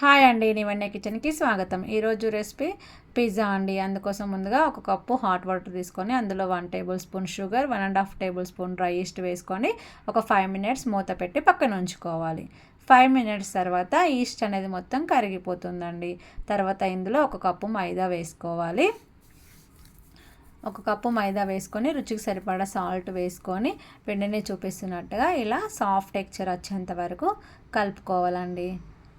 Hi అండి నివన్య కిచెన్కి స్వాగతం. ఈరోజు రెసిపీ పిజ్జా అండి. అందుకోసం ముందుగా ఒక కప్పు హాట్ వాటర్ తీసుకొని అందులో one tablespoon sugar one and half tablespoon dry yeast వేసుకొని ఒక ఫైవ్ మినిట్స్ మూత పెట్టి పక్కన ఉంచుకోవాలి. ఫైవ్ మినిట్స్ తర్వాత ఈస్ట్ అనేది మొత్తం కరిగిపోతుందండి. తర్వాత ఇందులో ఒక కప్పు మైదా వేసుకోవాలి. ఒక కప్పు మైదా వేసుకొని రుచికి సరిపడా సాల్ట్ వేసుకొని పిండిని చూపిస్తున్నట్టుగా ఇలా సాఫ్ట్ టెక్చర్ వచ్చేంత వరకు కలుపుకోవాలండి.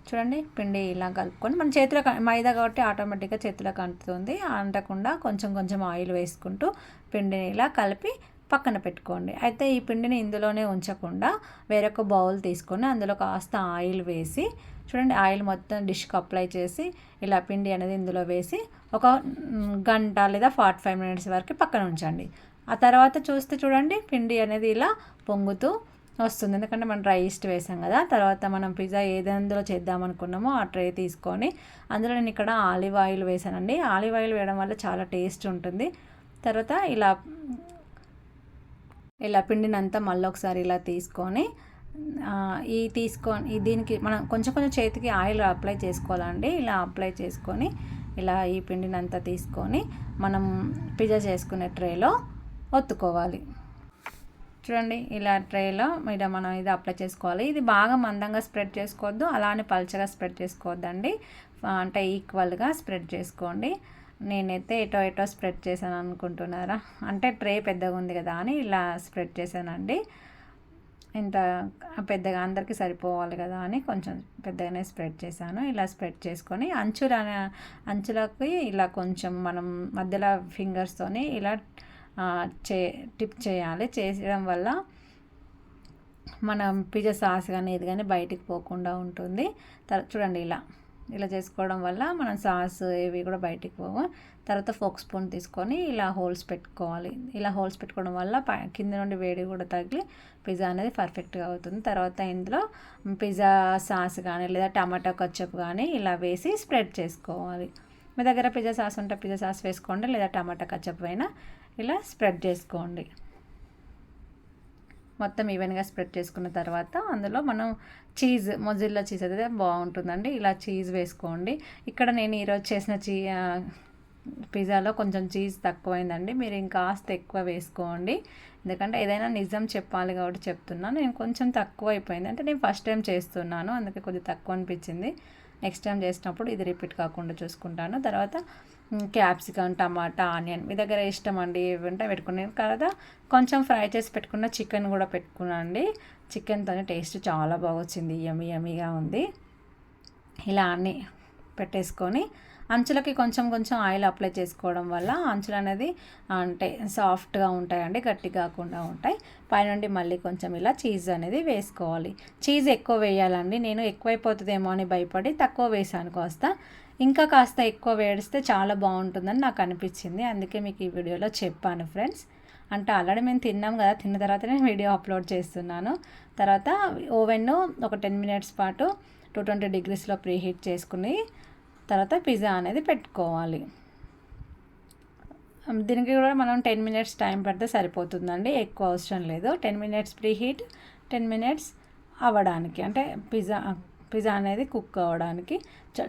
చూడండి పిండి ఇలా కలుపుకొని మన చేతిలో మైదా కాబట్టి ఆటోమేటిక్గా చేతిలోకి అంటుతుంది అంటకుండా కొంచెం కొంచెం ఆయిల్ వేసుకుంటూ పిండిని ఇలా కలిపి పక్కన పెట్టుకోండి. అయితే ఈ పిండిని ఇందులోనే ఉంచకుండా వేరొక బౌల్ తీసుకొని అందులో కాస్త ఆయిల్ వేసి చూడండి ఆయిల్ మొత్తం డిష్కి అప్లై చేసి ఇలా పిండి అనేది ఇందులో వేసి ఒక గంట లేదా ఫార్టీ ఫైవ్ మినిట్స్ వరకు పక్కన ఉంచండి. ఆ తర్వాత చూస్తే చూడండి పిండి అనేది ఇలా పొంగుతూ వస్తుంది. ఎందుకంటే మనం డ్రై ఈస్ట్ వేసాం కదా. తర్వాత మనం పిజ్జా ఏదందులో చేద్దాం అనుకున్నామో ఆ ట్రే తీసుకొని అందులో నేను ఇక్కడ ఆలివ్ ఆయిల్ వేసానండి. ఆలివ్ ఆయిల్ వేయడం వల్ల చాలా టేస్ట్ ఉంటుంది. తర్వాత ఇలా ఇలా పిండినంతా మళ్ళీ ఒకసారి ఇలా తీసుకొని ఈ తీసుకొని దీనికి మనం కొంచెం కొంచెం చేతికి ఆయిల్ అప్లై చేసుకోవాలండి. ఇలా అప్లై చేసుకొని ఇలా ఈ పిండినంతా తీసుకొని మనం పిజ్జా చేసుకునే ట్రేలో ఒత్తుకోవాలి. చూడండి ఇలా ట్రేలో ఇలా మనం ఇది అప్లై చేసుకోవాలి. ఇది బాగా మందంగా స్ప్రెడ్ చేసుకోవద్దు అలానే పల్చగా స్ప్రెడ్ చేసుకోవద్దండి. అంటే ఈక్వల్గా స్ప్రెడ్ చేసుకోండి. నేనైతే ఎటో ఎటో స్ప్రెడ్ చేశాను అనుకుంటున్నారా? అంటే ట్రే పెద్దగా ఉంది కదా అని ఇలా స్ప్రెడ్ చేశానండి. ఇంత పెద్దగా అందరికీ సరిపోవాలి కదా అని కొంచెం పెద్దగానే స్ప్రెడ్ చేశాను. ఇలా స్ప్రెడ్ చేసుకొని అంచుల అంచులకి ఇలా కొంచెం మనం మధ్యలో ఫింగర్స్తోని ఇలా చే టిప్ చేయాలి. చేయడం వల్ల మనం పిజ్జా సాస్ కానీ ఏది కానీ బయటికి పోకుండా ఉంటుంది. తర్వాత చూడండి ఇలా. ఇలా చేసుకోవడం వల్ల మనం సాస్ ఇవి కూడా బయటికి పోవు. తర్వాత ఫోక్ స్పూన్ తీసుకొని ఇలా హోల్స్ పెట్టుకోవాలి. ఇలా హోల్స్ పెట్టుకోవడం వల్ల కింద నుండి వేడి కూడా తగిలి పిజ్జా అనేది పర్ఫెక్ట్గా అవుతుంది. తర్వాత ఇందులో పిజ్జా సాస్ కానీ లేదా టమాటా కచ్చప్ కానీ ఇలా వేసి స్ప్రెడ్ చేసుకోవాలి. మీ దగ్గర పిజ్జా సాస్ ఉంటే పిజ్జా సాస్ వేసుకోండి లేదా టమాటా కచ్చప్ అయినా ఇలా స్ప్రెడ్ చేసుకోండి. మొత్తం ఈవెన్గా స్ప్రెడ్ చేసుకున్న తర్వాత అందులో మనం చీజ్ మొజిల్లా చీజ్ అయితే బాగుంటుందండి. ఇలా చీజ్ వేసుకోండి. ఇక్కడ నేను ఈరోజు చేసిన చీ పిజ్జాలో కొంచెం చీజ్ తక్కువైందండి. మీరు ఇంకాస్త ఎక్కువ వేసుకోండి. ఎందుకంటే ఏదైనా నిజం చెప్పాలి కాబట్టి చెప్తున్నాను. నేను కొంచెం తక్కువ అయిపోయింది అంటే నేను ఫస్ట్ టైం చేస్తున్నాను. అందుకే కొద్దిగా తక్కువ అనిపించింది. నెక్స్ట్ టైం చేసినప్పుడు ఇది రిపీట్ కాకుండా చూసుకుంటాను. తర్వాత క్యాప్సికమ్ టమాటా ఆనియన్ మీ దగ్గర ఇష్టం అండి ఏమంటే పెట్టుకున్నాను తర్వాత కొంచెం ఫ్రై చేసి పెట్టుకున్న చికెన్ కూడా పెట్టుకున్నాను అండి చికెన్తో టేస్ట్ చాలా బాగా వచ్చింది యమీ యమీగా ఉంది. ఇలా అన్నీ పెట్టేసుకొని అంచులకి కొంచెం కొంచెం ఆయిల్ అప్లై చేసుకోవడం వల్ల అంచులు అనేది అంటే సాఫ్ట్గా ఉంటాయండి గట్టి కాకుండా ఉంటాయి. పైనుండి మళ్ళీ కొంచెం ఇలా చీజ్ అనేది వేసుకోవాలి. చీజ్ ఎక్కువ వేయాలండి. నేను ఎక్కువైపోతుందేమో అని భయపడి తక్కువ వేసాను కాస్త. ఇంకా కాస్త ఎక్కువ వేడిస్తే చాలా బాగుంటుందని నాకు అనిపించింది. అందుకే మీకు ఈ వీడియోలో చెప్పాను ఫ్రెండ్స్. అంటే ఆల్రెడీ మేము తిన్నాం కదా తిన్న తర్వాత నేను వీడియో అప్లోడ్ చేస్తున్నాను. తర్వాత ఓవెన్ ఒక టెన్ మినిట్స్ పాటు టూ ట్వంటీ డిగ్రీస్లో ప్రీ హీట్ చేసుకుని తర్వాత పిజ్జా అనేది పెట్టుకోవాలి. దీనికి కూడా మనం టెన్ మినిట్స్ టైం పడితే సరిపోతుందండి. ఎక్కువ అవసరం లేదు. Ten minutes preheat ten minutes అవ్వడానికి. అంటే పిజ్జా పిజ్జా అనేది కుక్ అవ్వడానికి.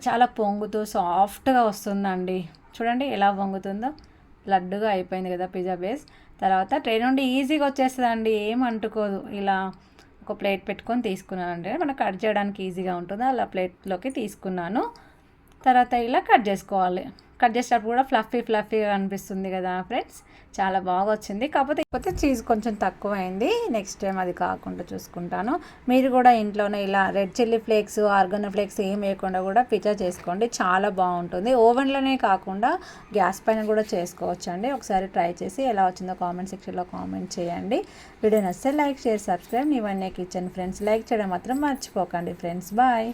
చాలా పొంగుతూ సాఫ్ట్గా వస్తుందండి. చూడండి ఎలా పొంగుతుందో. లడ్డుగా అయిపోయింది కదా పిజ్జా బేస్. తర్వాత ట్రైన్ నుండి ఈజీగా వచ్చేస్తుందండి. ఏం అంటుకోదు. ఇలా ఒక ప్లేట్ పెట్టుకొని తీసుకున్నానంటే మనకు కట్ చేయడానికి ఈజీగా ఉంటుంది. అలా ప్లేట్లోకి తీసుకున్నాను. తర్వాత ఇలా కట్ చేసుకోవాలి. కట్ చేసేటప్పుడు కూడా ఫ్లఫీ ఫ్లఫీగా అనిపిస్తుంది కదా ఫ్రెండ్స్. చాలా బాగా వచ్చింది. కాకపోతే ఇకపోతే చీజ్ కొంచెం తక్కువ అయింది నెక్స్ట్ టైం అది కాకుండా చూసుకుంటాను. మీరు కూడా ఇంట్లోనే ఇలా red chilli flakes oregano flakes ఏం వేయకుండా కూడా పిజ్జా చేసుకోండి. చాలా బాగుంటుంది. ఓవెన్లోనే కాకుండా గ్యాస్ పైన కూడా చేసుకోవచ్చు అండి ఒకసారి ట్రై చేసి ఎలా వచ్చిందో కామెంట్ సెక్షన్లో కామెంట్ చేయండి. వీడియో నచ్చితే లైక్ షేర్ సబ్స్క్రైబ్. ఇవన్నీ కిచెన్ ఫ్రెండ్స్ లైక్ చేయడం మాత్రం మర్చిపోకండి ఫ్రెండ్స్. బాయ్.